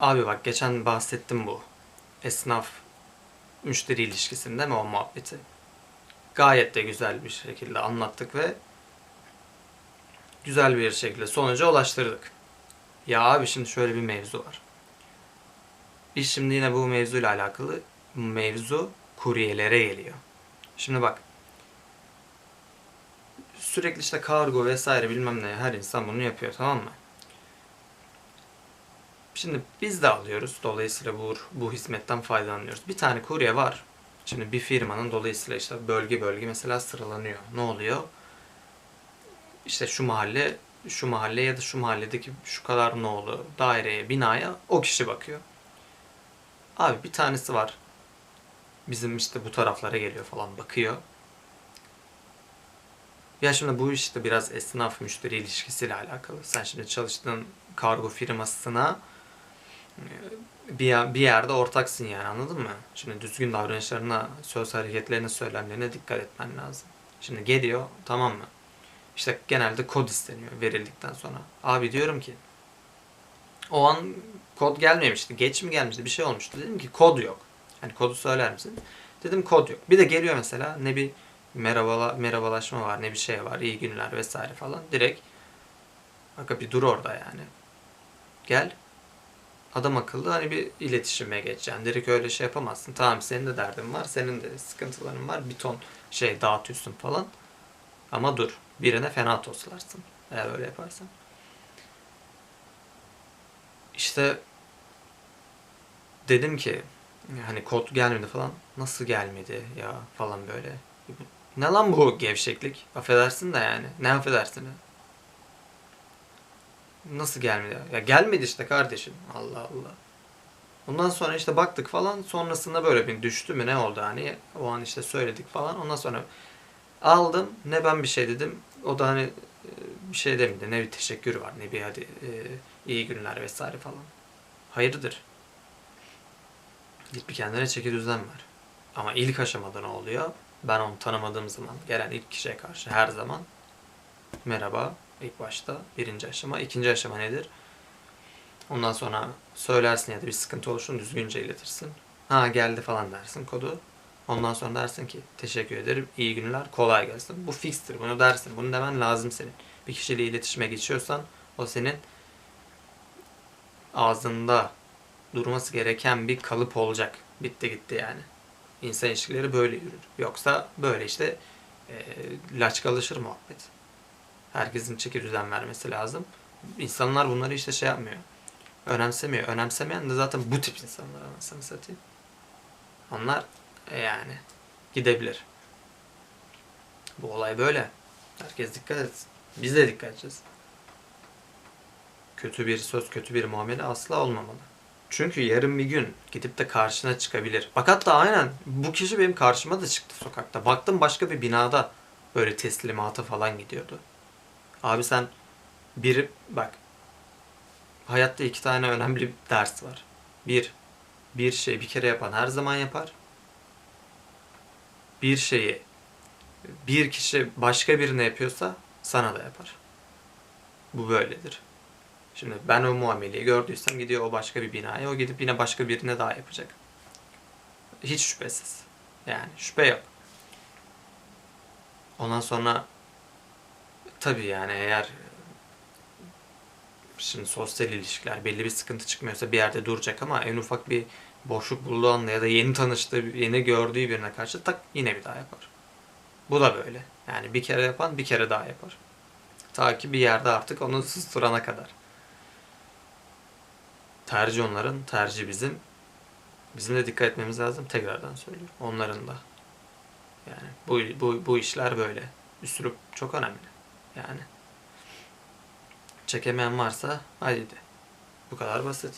Abi bak geçen bahsettim bu. Esnaf müşteri ilişkisinde mi o muhabbeti? Gayet de güzel bir şekilde anlattık ve güzel bir şekilde sonuca ulaştırdık. Ya abi şimdi şöyle bir mevzu var. Biz şimdi yine bu mevzuyla alakalı mevzu kuryelere geliyor. Şimdi bak. Sürekli işte kargo vesaire bilmem ne her insan bunu yapıyor tamam mı? Şimdi biz de alıyoruz. Dolayısıyla bu, bu hizmetten faydalanıyoruz. Bir tane kurye var. Şimdi bir firmanın dolayısıyla işte bölge bölge mesela sıralanıyor. Ne oluyor? İşte şu mahalle, şu mahalle ya da şu mahalledeki şu kadar nolu daireye, binaya o kişi bakıyor. Abi bir tanesi var. Bizim işte bu taraflara geliyor falan bakıyor. Ya şimdi bu işte biraz esnaf müşteri ilişkisiyle alakalı. Sen şimdi çalıştığın kargo firmasına bir, bir yerde ortaksın yani anladın mı? Şimdi düzgün davranışlarına, söz hareketlerine, söylemlerine dikkat etmen lazım. Şimdi geliyor tamam mı? İşte genelde kod isteniyor verildikten sonra. Abi diyorum ki o an kod gelmemişti. Geç mi gelmişti? Bir şey olmuştu. Dedim ki kod yok. Hani kodu söyler misin? Dedim kod yok. Bir de geliyor mesela ne bir merhabala, merhabalaşma var ne bir şey var. iyi günler vesaire falan. Direkt Aga bir dur orada yani. Gel. Adam akıllı hani bir iletişime geçeceksin. Direkt öyle şey yapamazsın. Tamam senin de derdin var. Senin de sıkıntıların var. Bir ton şey dağıtıyorsun falan. Ama dur. Birine fena toslarsın. Eğer öyle yaparsan. İşte dedim ki hani kod gelmedi falan. Nasıl gelmedi ya falan böyle. Ne lan bu gevşeklik? Affedersin de yani. Ne affedersin? Nasıl gelmedi? ya? Gelmedi işte kardeşim. Allah Allah. Ondan sonra işte baktık falan. Sonrasında böyle bir düştü mü ne oldu hani. O an işte söyledik falan. Ondan sonra aldım. Ne ben bir şey dedim. O da hani e, bir şey demedi. Ne bir teşekkür var ne bir hadi e, iyi günler vesaire falan. Hayırdır? Git bir kendine çeki düzen ver. Ama ilk aşamada ne oluyor? Ben onu tanımadığım zaman gelen ilk kişiye karşı her zaman merhaba ilk başta birinci aşama. ikinci aşama nedir? Ondan sonra söylersin ya da bir sıkıntı olursun düzgünce iletirsin. Ha geldi falan dersin kodu. Ondan sonra dersin ki teşekkür ederim, iyi günler, kolay gelsin. Bu fikstir, bunu dersin. Bunu demen lazım senin. Bir kişiyle iletişime geçiyorsan o senin ağzında durması gereken bir kalıp olacak. Bitti gitti yani. İnsan ilişkileri böyle yürür. Yoksa böyle işte e, laçkalaşır muhabbet. Herkesin çeki düzen vermesi lazım. İnsanlar bunları işte şey yapmıyor. Önemsemiyor. Önemsemeyen de zaten bu tip insanlar anasını satayım. Onlar e, yani gidebilir. Bu olay böyle. Herkes dikkat etsin. Biz de dikkat edeceğiz. Kötü bir söz, kötü bir muamele asla olmamalı. Çünkü yarın bir gün gidip de karşına çıkabilir. Bak hatta aynen bu kişi benim karşıma da çıktı sokakta. Baktım başka bir binada böyle teslimata falan gidiyordu. Abi sen bir bak hayatta iki tane önemli ders var. Bir, bir şey bir kere yapan her zaman yapar. Bir şeyi bir kişi başka birine yapıyorsa sana da yapar. Bu böyledir. Şimdi ben o muameleyi gördüysem gidiyor o başka bir binaya, o gidip yine başka birine daha yapacak. Hiç şüphesiz. Yani şüphe yok. Ondan sonra tabii yani eğer şimdi sosyal ilişkiler belli bir sıkıntı çıkmıyorsa bir yerde duracak ama en ufak bir boşluk bulduğu anda ya da yeni tanıştığı, yeni gördüğü birine karşı tak yine bir daha yapar. Bu da böyle. Yani bir kere yapan bir kere daha yapar. Ta ki bir yerde artık onu susturana kadar. Tercih onların, tercih bizim. Bizim de dikkat etmemiz lazım. Tekrardan söylüyorum. Onların da. Yani bu, bu, bu işler böyle. Üslup çok önemli. Yani. Çekemeyen varsa haydi. Bu kadar basit.